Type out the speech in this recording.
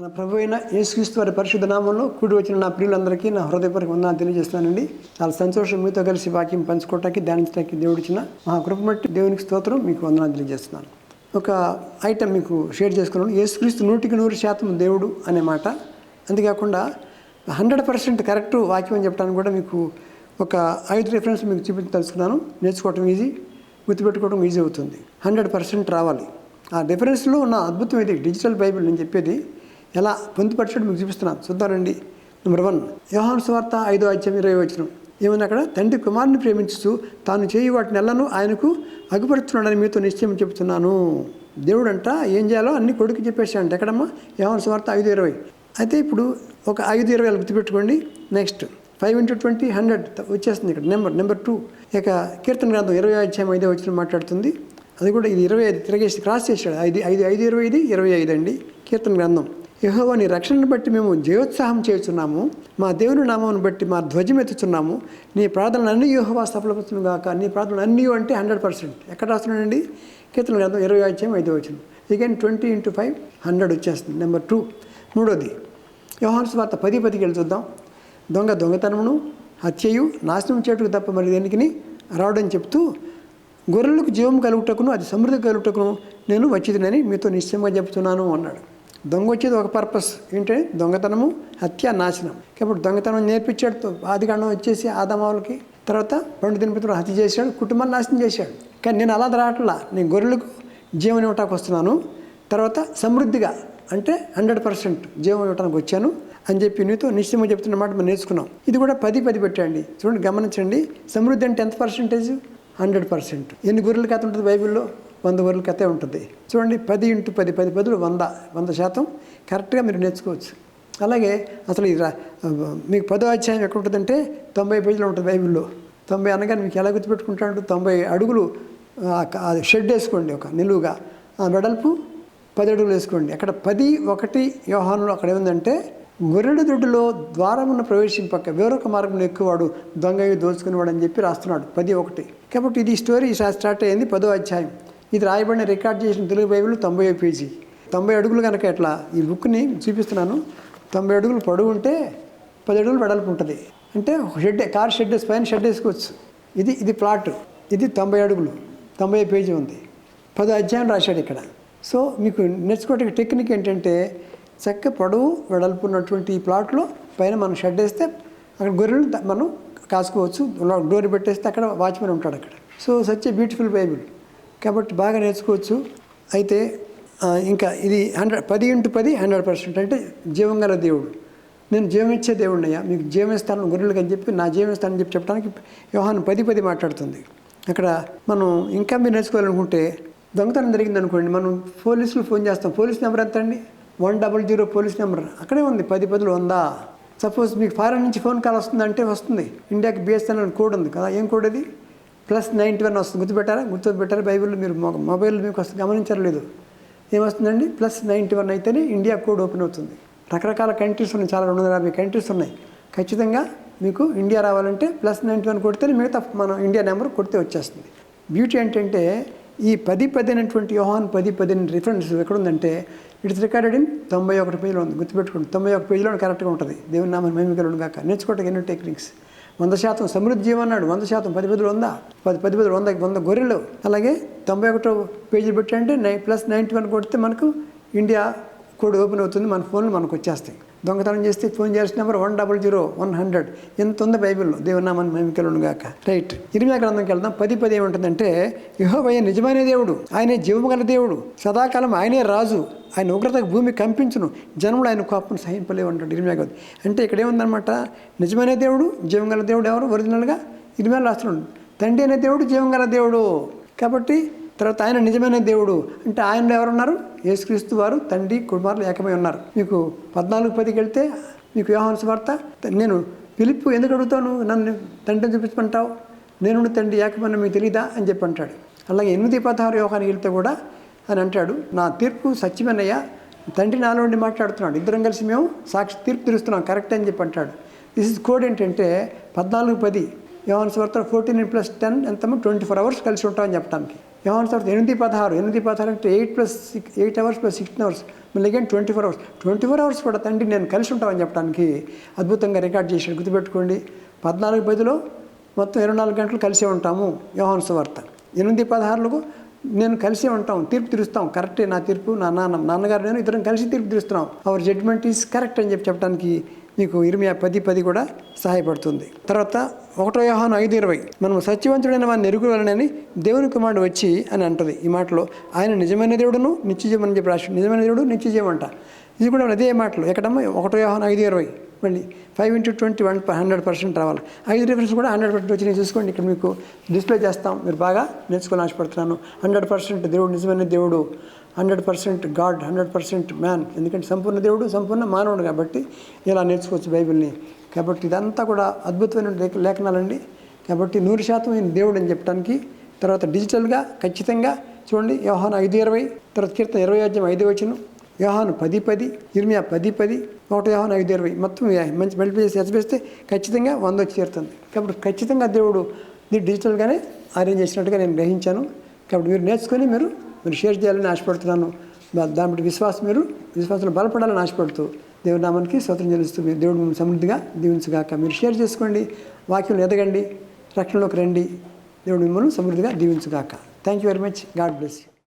నా ప్రభు అయిన యేసుక్రీస్తు వారి పరిశుద్ధ నామంలో కూడి వచ్చిన నా ప్రియులందరికీ నా హృదయపూర్వక వందనాలు తెలియజేస్తానండి చాలా సంతోషం మీతో కలిసి వాక్యం పంచుకోవటానికి ధ్యానించడానికి దేవుడిచ్చిన మా కృప బట్టి దేవునికి స్తోత్రం మీకు వందనాలు తెలియజేస్తున్నాను. ఒక ఐటెం మీకు షేర్ చేసుకున్నాను. యేసుక్రీస్తు నూటికి నూరు శాతం దేవుడు అనే మాట. అంతేకాకుండా హండ్రెడ్ పర్సెంట్ కరెక్ట్ వాక్యం అని చెప్పడానికి కూడా మీకు ఒక ఐదు రిఫరెన్స్ మీకు చూపించదలుచుకున్నాను. నేర్చుకోవటం ఈజీ గుర్తుపెట్టుకోవడం ఈజీ అవుతుంది. హండ్రెడ్ పర్సెంట్ రావాలి. ఆ డిఫరెన్స్లో ఉన్న అద్భుతం ఇది డిజిటల్ బైబిల్ నేను చెప్పేది. ఎలా పొందుపరచడం మీకు చూపిస్తున్నాను. చూద్దానండి నెంబర్ వన్ యోహాను సువార్త ఐదో అధ్యాయం ఇరవై వచ్చిన ఏమన్నా అక్కడ? తండ్రి కుమారుని ప్రేమించుతూ తాను చేయి వాటి నెలను ఆయనకు అగుపడుతున్నాడని మీతో నిశ్చయం చెబుతున్నాను. దేవుడు అంట ఏం చేయాలో అన్ని కొడుకు చెప్పేసాడంట ఎక్కడమ్మా? యోహాను సువార్త ఐదు ఇరవై. అయితే ఇప్పుడు ఒక ఐదు ఇరవై గుర్తుపెట్టుకోండి. Next five into twenty hundred వచ్చేస్తుంది ఇక్కడ. నెంబర్ నెంబర్ టూ ఇక కీర్తన గ్రంథం ఇరవై అధ్యాయం ఐదో వచ్చిన మాట్లాడుతుంది. అది కూడా ఇది ఇరవై ఐదు తిరగేసి క్రాస్ చేశాడు. ఐదు ఐదు ఐదు ఇరవై ఐదు ఇరవై ఐదు అండి. కీర్తన గ్రంథం. యహోవాని రక్షణను బట్టి మేము జయోత్సాహం చేస్తున్నాము మా దేవుని నామమును బట్టి మా ధ్వజం ఎత్తుతున్నాము నీ ప్రార్థనలు అన్ని యహోవా సఫలపడుతుంది కాక నీ ప్రార్థనలు అన్నీ అంటే హండ్రెడ్ పర్సెంట్. ఎక్కడ రాస్తున్నాడండి? కీర్తన గ్రంథం ఇరవై అధ్యాయం ఐదో వచ్చిన again twenty into five hundred వచ్చేస్తుంది. నెంబర్ టూ మూడోది. యోహాన్స్ వార్త పది పదికి వెళ్ళి చూద్దాం. దొంగ దొంగతనమును హత్యయు నాశనం చేటుకు తప్ప మరి దేనికి రావడని చెప్తూ గొర్రెలకు జీవం కలుగుటకును అది సమృద్ధి కలుగుటకును నేను వచ్చిందని మీతో నిశ్చయంగా చెప్తున్నాను అన్నాడు. దొంగ వచ్చేది ఒక పర్పస్. ఏంటంటే దొంగతనము హత్య నాశనం. కాబట్టి దొంగతనం నేర్పించాడు ఆదికాండం వచ్చేసి ఆదమావులకి తర్వాత పండు దినపతులు హత్య చేశాడు కుటుంబాన్ని నాశనం చేశాడు. కానీ నేను అలా రావట్లా నేను గొర్రెలకు జీవనం ఇవ్వటానికి వస్తున్నాను. తర్వాత సమృద్ధిగా అంటే హండ్రెడ్ పర్సెంట్ జీవం ఇవ్వడానికి వచ్చాను అని చెప్పి నీతో నిశ్చయంగా చెప్తున్న మాట మనం నేర్చుకున్నాం. ఇది కూడా పది పది పెట్టండి. చూడండి గమనించండి. సమృద్ధి అంటే ఎంత పర్సెంటేజ్? Hundred percent. ఎన్ని గొర్రెలకి కథ ఉంటుంది బైబిల్లో? వంద వరల కథే ఉంటుంది. చూడండి పది ఇంటూ పది పది పదులు వంద వంద శాతం. కరెక్ట్గా మీరు నేర్చుకోవచ్చు. అలాగే అసలు ఇది మీకు పదో అధ్యాయం ఎక్కడ ఉంటుందంటే తొంభై పేజీలు ఉంటుంది బైబిల్లో. తొంభై అనగానే మీకు ఎలా గుర్తుపెట్టుకుంటాడు తొంభై అడుగులు ఆ షెడ్ వేసుకోండి ఒక నిలువుగా. ఆ వెడల్పు పది అడుగులు వేసుకోండి. అక్కడ పది ఒకటి వ్యవహారంలో అక్కడ ఏముందంటే గొర్రెడు దొడ్డులో ద్వారమున్న ప్రవేశింపక వేరొక మార్గంలో ఎక్కువవాడు దొంగ దోచుకునేవాడు అని చెప్పి రాస్తున్నాడు. పది ఒకటి. కాబట్టి ఇది స్టోరీ స్టార్ట్ అయ్యింది పదో అధ్యాయం. ఇది రాయబడిన రికార్డ్ చేసిన తెలుగు బైబిల్ తొంభై పేజీ. తొంభై అడుగులు కనుక ఎట్లా? ఈ బుక్ని చూపిస్తున్నాను. తొంభై అడుగులు పొడవు ఉంటే పది అడుగులు వెడల్పు ఉంటుంది. అంటే షెడ్ కార్ షెడ్ పైన షెడ్ వేసుకోవచ్చు. ఇది ఇది ప్లాట్. ఇది తొంభై అడుగులు. తొంభై పేజీ ఉంది. పదో అధ్యాయం రాశాడు ఇక్కడ. సో మీకు నేర్చుకోవడానికి టెక్నిక్ ఏంటంటే చక్క పొడవు వెడల్పు ఉన్నటువంటి ఈ ప్లాట్లో పైన మనం షెడ్ వేస్తే అక్కడ గొర్రెలు మనం కాసుకోవచ్చు. డోర్ పెట్టేస్తే అక్కడ వాచ్మెన్ ఉంటాడు అక్కడ. So such a beautiful Bible. కాబట్టి బాగా నేర్చుకోవచ్చు. అయితే ఇంకా ఇది హండ్రెడ్ పది ఇంటూ పది హండ్రెడ్ పర్సెంట్ అంటే జీవం గల దేవుడు. నేను జీవమిచ్చే ఇచ్చే దేవుడినయ్యా. మీకు జీవం గొర్రెలకు అని చెప్పి నా జీవం చెప్పి చెప్పడానికి వ్యవహారం పది పది మాట్లాడుతుంది. అక్కడ మనం ఇంకా మీరు నేర్చుకోవాలనుకుంటే దొంగతనం జరిగింది అనుకోండి. మనం పోలీసులు ఫోన్ చేస్తాం. పోలీస్ నెంబర్ ఎంత అండి one double zero police number. అక్కడే ఉంది. పది పదులు ఉందా సపోజ్ మీకు ఫారెన్ నుంచి ఫోన్ కాల్ వస్తుందంటే వస్తుంది. ఇండియాకి బిఎస్ఎన్ఎల్ కోడ్ ఉంది కదా. ఏం కోడ్ అది? ప్లస్ నైంటీ వన్ వస్తుంది. గుర్తుపెట్టారా? గుర్తుపెట్టారా? బైబిల్లో మీరు మొబైల్ మీకు వస్తుంది. గమనించలేదు ఏమొస్తుందండి? ప్లస్ నైంటీ వన్ అయితేనే ఇండియా కోడ్ ఓపెన్ అవుతుంది. రకరకాల కంట్రీస్ ఉన్నాయి. చాలా రెండు వందల యాభై కంట్రీస్ ఉన్నాయి. ఖచ్చితంగా మీకు ఇండియా రావాలంటే ప్లస్ నైంటీ వన్ కొడితేనే మిగతా మనం ఇండియా నెంబర్ కొడితే వచ్చేస్తుంది. బ్యూటీ ఏంటంటే ఈ పది పది అనేటువంటి యోహాన్ పది పది రిఫరెన్స్ ఎక్కడుందంటే ఇట్స్ రికార్డెడ్ ఇన్ తొంభై ఒకటి పేజీలో ఉంది. గుర్తుపెట్టుకోండి. తొంభై ఒక పేజీలో కరెక్ట్గా ఉంటుంది. దేవుని నామని మేమికలు కాక నేర్చుకోవటం ఎన్నో టెక్నిక్స్ వంద శాతం సమృద్ధి అన్నాడు. వంద శాతం పది పదులు వంద పది పది పదులు వంద వంద గొర్రెలు. అలాగే తొంభై ఒకటో పేజీ పెట్టంటే నై ప్లస్ నైంటీ వన్ కొడితే మనకు ఇండియా కోడ్ ఓపెన్ అవుతుంది. మన ఫోన్లు మనకు వచ్చేస్తాయి. దొంగతనం చేస్తే ఫోన్ చేసిన number one double zero one hundred ఎంత ఉంది బైబిల్లో? దేవునామని మేమికలను గాక. రైట్. ఇరిమియా గ్రంథంకి వెళ్దాం. పది పది ఏముంటుందంటే యహోవయ్య నిజమైన దేవుడు? ఆయనే జీవము గల దేవుడు. సదాకాలం ఆయనే రాజు. ఆయన ఉగ్రతకు భూమి కంపించును. జనములు ఆయన కోపం సహింపలేవు అంటాడు ఇరిమియా గారు. అంటే ఇక్కడ ఏముందనమాట నిజమైన దేవుడు జీవం గల దేవుడు ఎవరు? ఒరిజినల్గా? ఇరిమియా రాస్తున్నాడు తండ్రి అనే దేవుడు జీవం గల దేవుడు. కాబట్టి తర్వాత ఆయన నిజమైన దేవుడు అంటే ఆయనలో ఎవరున్నారు? యేసుక్రీస్తు వారు తండ్రి కుమారులు ఏకమై ఉన్నారు. మీకు పద్నాలుగు పదికి వెళ్తే మీకు యోహాను వార్త నేను పిలుపు ఎందుకు అడుగుతాను? నన్ను తండ్రిని చూపించమంటావు? నేను తండ్రి ఏకమని మీకు తెలీదా? అని చెప్పి అంటాడు. అలాగే ఎనిమిది పదహారు యోహానికి వెళ్తే కూడా అని అంటాడు. నా తీర్పు సత్యమేనయ్యా తండ్రి నాలో ఉండి మాట్లాడుతున్నాడు. ఇద్దరం కలిసి మేము సాక్షి తీర్పు తీరుస్తున్నాం. కరెక్ట్ అని చెప్పి అంటాడు. దిస్ ఇస్ కోడ్ ఏంటంటే పద్నాలుగు పది. యోహాను వార్త ఫోర్టీన్ ప్లస్ టెన్ ఎంతమో ట్వంటీ ఫోర్ అవర్స్ కలిసి ఉంటామని చెప్పడానికి ఏమన్నా తర్వాత ఎనిమిది పదహారు ఎనిమిది పదహారు అంటే eight plus six eight hours plus sixteen hours. మళ్ళీ again twenty four hours. Twenty four hours కూడా తండ్రి నేను కలిసి ఉంటామని చెప్పడానికి అద్భుతంగా రికార్డ్ చేశాడు. గుర్తుపెట్టుకోండి. పద్నాలుగు పదిలో మొత్తం ఇరవై నాలుగు గంటలు కలిసే ఉంటాము. యోహాన్ సువార్త. ఎనిమిది పదహారులకు నేను కలిసే ఉంటాం తీర్పు తీరుస్తాం. కరెక్టే నా తీర్పు నా నాన్న నాన్నగారు నేను ఇద్దరం కలిసి తీర్పు తీరుస్తున్నాం. అవర్ జడ్జ్మెంట్ ఈజ్ కరెక్ట్ అని చెప్పి చెప్పడానికి మీకు ఇరవై పది పది కూడా సహాయపడుతుంది. తర్వాత ఒకటో యోహాను ఐదు ఇరవై. మనం సత్యవంతుడైన వారిని ఎరుగువలనని దేవుని కుమారుడు వచ్చి అని అంటది. ఈ మాటలో ఆయన నిజమైన దేవుడును నిత్యజీవం అని చెప్పి రాసి నిజమైన దేవుడు నిత్యజీవం అంట. ఇది కూడా అదే మాటలు. ఎక్కడమ్మా? ఒకటో యోహాను ఐదు ఇరవై. మళ్ళీ five into twenty one hundred percent రావాలి. ఐదు రిఫరెన్స్ కూడా హండ్రెడ్ పర్సెంట్ వచ్చి చూసుకోండి. ఇక్కడ మీకు డిస్ప్లే చేస్తాం. మీరు బాగా నేర్చుకోవాలని ఆశపడుతున్నాను. హండ్రెడ్ పర్సెంట్ దేవుడు నిజమైన దేవుడు. Hundred percent God hundred percent man ఎందుకంటే సంపూర్ణ దేవుడు సంపూర్ణ మానవుడు కాబట్టి ఇలా నేర్చుకోవచ్చు బైబిల్ని. కాబట్టి ఇదంతా కూడా అద్భుతమైన లేఖ- లేఖనాలండి. కాబట్టి నూరు శాతం ఈయన దేవుడు అని చెప్పడానికి తర్వాత డిజిటల్గా ఖచ్చితంగా చూడండి. వ్యవహారం ఐదు ఇరవై తర్వాత కీర్తన ఇరవై అధ్యాయం ఐదు వచ్చిన వ్యవహాన్ పది పది ఇర్మియా పది పది ఒకటి వ్యవహాన్ ఐదు ఇరవై. మొత్తం మంచి మల్టిప్లై చేసి ఎచ్చబేస్తే ఖచ్చితంగా వంద వచ్చి చేరుతుంది. కాబట్టి ఖచ్చితంగా దేవుడు ఇది డిజిటల్గానే అరేంజ్ చేసినట్టుగా నేను గ్రహించాను. కాబట్టి మీరు నేర్చుకొని మీరు మీరు షేర్ చేయాలని ఆశపడుతున్నాను. దాని బట్టి విశ్వాసం మీరు విశ్వాసంలో బలపడాలని ఆశపడుతూ దేవుడి నామానికి స్వతంత్రం చెల్లిస్తూ మీరు దేవుడు సమృద్ధిగా దీవించుగాక. మీరు షేర్ చేసుకోండి వాక్యంలో ఎదగండి రక్షణలోకి రండి. దేవుడు మిమ్మల్ని సమృద్ధిగా దీవించుగాక. Thank you very much God bless you